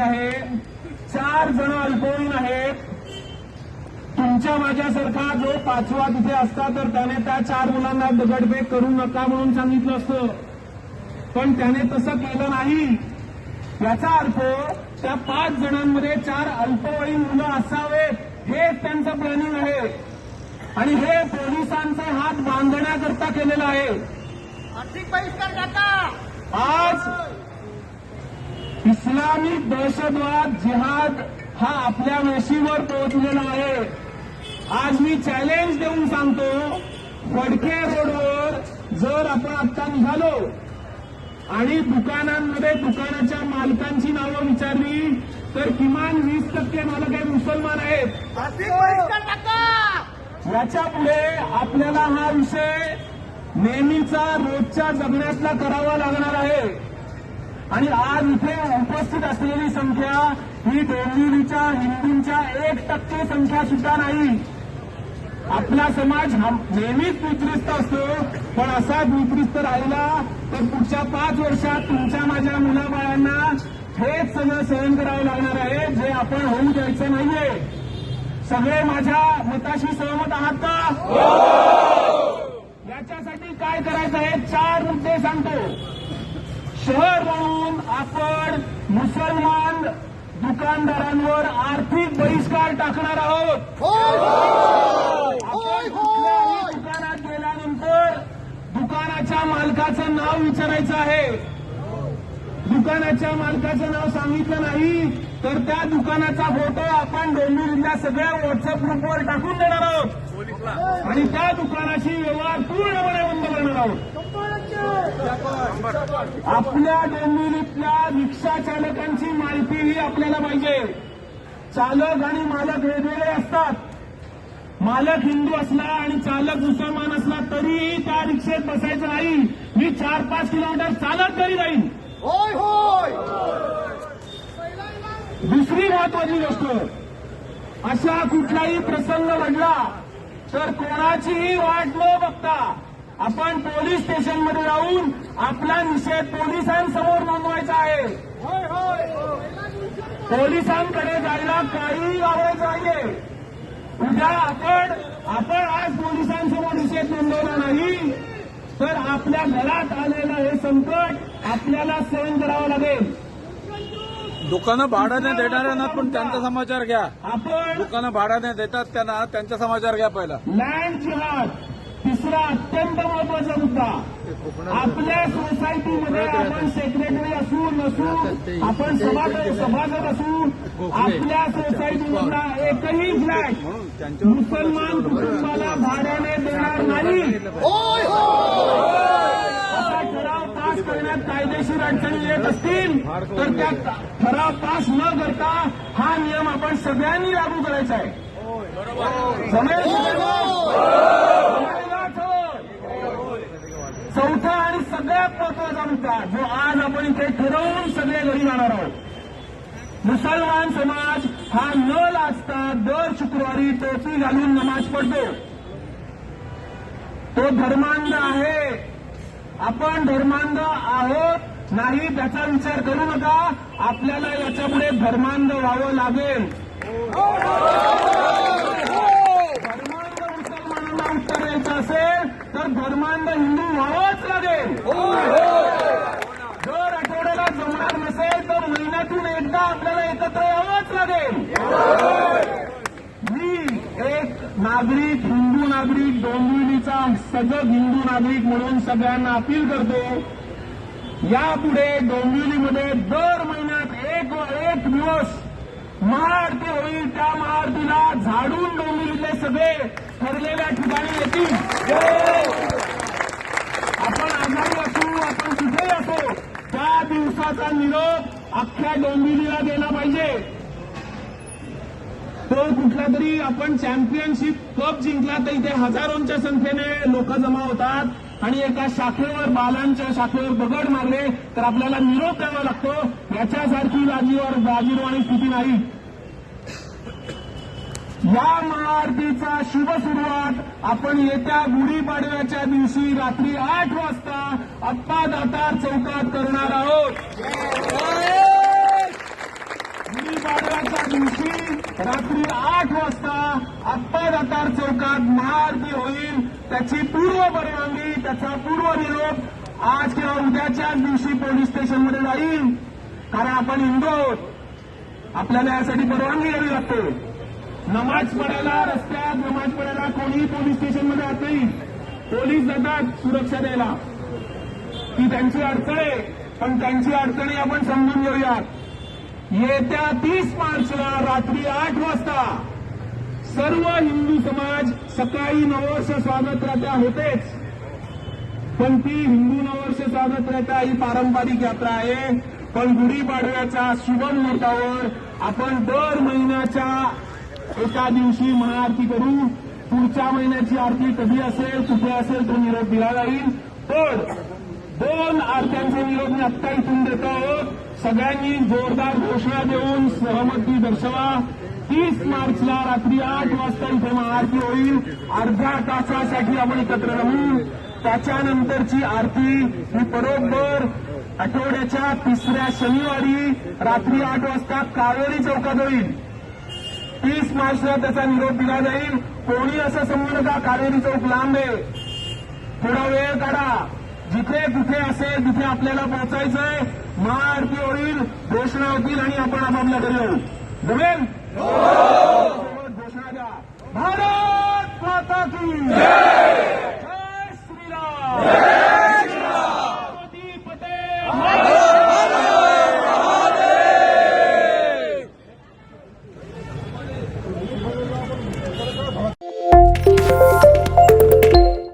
आहे. चार जण अल्पवयीन आहेत. तुमच्या माझ्यासारखा जो पाचवा तिथे असता तर त्याने त्या चार मुलांना दगडफेक करू नका म्हणून सांगितलं असतं. पण त्याने तसं केलं नाही. याचा अर्थ त्या पाच जणांमध्ये चार अल्पवयीन मुलं असावेत हेच त्यांचं प्लॅनिंग आहे. आणि हे पोलिसांचे हात बांधण्याकरता केलेलं आहे. आर्थिक बहिष्कार टाका आज इस्लामिक दहशतवाद जिहाद हा आपल्या वेशीवर पोहोचलेला आहे. आज मी चॅलेंज देऊन सांगतो फडके रोडवर जर आपण आता निघालो आणि दुकानांमध्ये दुकानाच्या मालकांची नावं विचारली तर किमान वीस टक्के मालक हे मुसलमान आहेत. याच्यापुढे आपल्याला हा विषय नेहमीचा रोजच्या जगण्यातला करावा लागणार आहे. आणि आज इथे उपस्थित असलेली संख्या ही डोंबिवलीच्या हिंदूंच्या एक टक्के संख्या सुद्धा नाही. आपला समाज हा नेहमीच निकृष्ट असतो पण असा निकृष्ट राहिला तर पुढच्या पाच वर्षात तुमच्या माझ्या मुलाबाळांना हेच सगळं सहन करावं लागणार आहे जे आपण होऊ द्यायचं नाहीये. सगळे माझ्या मताशी सहमत आहात का? याच्यासाठी काय करायचं आहे? चार मुद्दे सांगतो. शहर म्हणून आपण मुसलमान दुकानदारांवर आर्थिक बहिष्कार टाकणार आहोत. आपण कुठल्याही दुकानात गेल्यानंतर दुकानाच्या मालकाचं नाव विचारायचं आहे. दुकानाच्या मालकाचं नाव सांगितलं नाही तर त्या दुकानाचा फोटो आपण डोंबिवलीच्या सगळ्या व्हॉट्सअप ग्रुपवर टाकून देणार आहोत. आणि त्या दुकानाची व्यवहार पूर्णपणे बंद करणार आहोत. आपल्या डोंबिवलीतल्या रिक्षा चालकांची माहिती ही आपल्याला पाहिजे. चालक आणि मालक वेगवेगळे असतात. मालक हिंदू असला आणि चालक मुसलमान असला तरीही त्या रिक्षेत बसायचं नाही. मी चार पाच किलोमीटर चालत तरी जाईन. होय होय. दुसरी महत्वाची गोष्ट अशा कुठलाही प्रसंग घडला तर कोणाचीही वाट न बघता आपण पोलीस स्टेशनमध्ये जाऊन आपला निषेध पोलिसांसमोर नोंदवायचा आहे. होय होय. पोलिसांकडे जायला काही लावायचं नाहीये. उद्या आपण आपण आज पोलिसांसमोर निषेध नोंदवला नाही. तर आपल्या घरात आलेलं हे संकट आपल्याला सहन करावं लागेल. दुकानं भाड्याने देणाऱ्यांना पण त्यांचा समाचार घ्या. आपण दुकानं भाड्याने देतात त्यांना त्यांचा समाचार घ्या पहिला. लँड जिहाद तिसरा अत्यंत महत्त्वाचा मुद्दा. आपल्या सोसायटीमध्ये आपण सेक्रेटरी असू नसू आपण सभासद असू आपल्या सोसायटीमधला एकही फ्लॅट मुसलमान कुटुंबाला भाड्याने देणार नाही. असा ठराव पास करण्यात कायदेशीर अडचणी येत असतील तर त्या ठराव पास न करता हा नियम आपण सगळ्यांनी लागू करायचा आहे. चौथा आणि सगळ्यात महत्त्वाचा मुद्दा जो आज आपण इथे ठरवून सगळे घरी जाणार आहोत. मुसलमान समाज हा न लाजता दर शुक्रवारी टोपी घालून नमाज पडतो तो धर्मांध आहे. आपण धर्मांध आहोत. नाही त्याचा विचार करू नका. आपल्याला याच्यापुढे धर्मांध व्हावं लागेल. धर्मांध मुसलमानांना उत्तर द्यायचं असेल तर धर्मांध हिंदू व्हावंच लागेल. यातून एकदा आपल्याला एकत्र यावंच लागेल. मी एक नागरिक हिंदू नागरिक डोंबिवलीचा सजग हिंदू नागरिक म्हणून सगळ्यांना अपील करतो यापुढे डोंबिवलीमध्ये दर महिन्यात एक एक दिवस महाआरती होईल. त्या महाआरतीला झाडून डोंबिवलीतले सगळे ठरलेल्या ठिकाणी येतील. आपण आजारी असू आपण कुठेही असो त्या दिवसाचा निरोप अख्ख्या डोंबिवलीला गेला पाहिजे. तो कुठला तरी आपण चॅम्पियनशिप कप जिंकला तर इथे हजारोंच्या संख्येने लोक जमा होतात. आणि एका शाखेवर बालांच्या शाखेवर दगड मारले तर आपल्याला निरोप द्यावा लागतो. याच्यासारखी बाजीवर बाजीरवाणी स्थिती नाही. या महाआरतीचा शुभ सुरुवात आपण येत्या गुढीपाडव्याच्या दिवशी रात्री आठ वाजता अप्पा दातार चौकात करणार आहोत दिवशी रात्री आठ वाजता आप्पा दातार चौकात महाआरती होईल. त्याची पूर्व परवानगी त्याचा पूर्व निरोप आज किंवा उद्याच्याच दिवशी पोलीस स्टेशनमध्ये जाईल. कारण आपण हिंदू आपल्याला यासाठी परवानगी घ्यावी लागते. नमाज पडायला रस्त्यात नमाज पडायला कोणीही पोलीस स्टेशनमध्ये जात नाही. पोलीस जातात सुरक्षा द्यायला. ती त्यांची अडचण आहे. पण त्यांची अडचणी आपण समजून घेऊयात. येत्या तीस मार्चला रात्री आठ वाजता सर्व हिंदू समाज सकाळी नववर्ष स्वागत राहत्या होतेच. पण ती हिंदू नववर्ष स्वागत राहत्या ही पारंपरिक यात्रा आहे. पण गुढीपाडव्याच्या शुभ मुहूर्तावर आपण दर महिन्याच्या एका दिवशी महाआरती करू. पुढच्या महिन्याची आरती कधी असेल कुठे असेल तो निरोप दिला जाईल. पण दोन आरत्यांचे निरोप मी आत्ता इथून देत आहोत. सगळ्यांनी जोरदार घोषणा देऊन सहमती दर्शवा. तीस मार्चला रात्री आठ वाजता इथे महाआरती होईल. अर्ध्या तासासाठी आपण एकत्र राहू. त्याच्यानंतरची आरती ही बरोबर आठवड्याच्या तिसऱ्या शनिवारी रात्री आठ वाजता कावेरी चौकात होईल. तीस मार्चला त्याचा निरोप दिला जाईल. कोणी असं समजू नका कावेरी चौक लांब आहे. थोडा वेळ काढा. जिथे कुठे असेल तिथे आपल्याला पोहोचायचंय. मां अडकी होईल घोषणा होतील आणि आपण आपापल्या घरी येऊ जमेल घोषणा द्या भारत माता की जय श्रीराम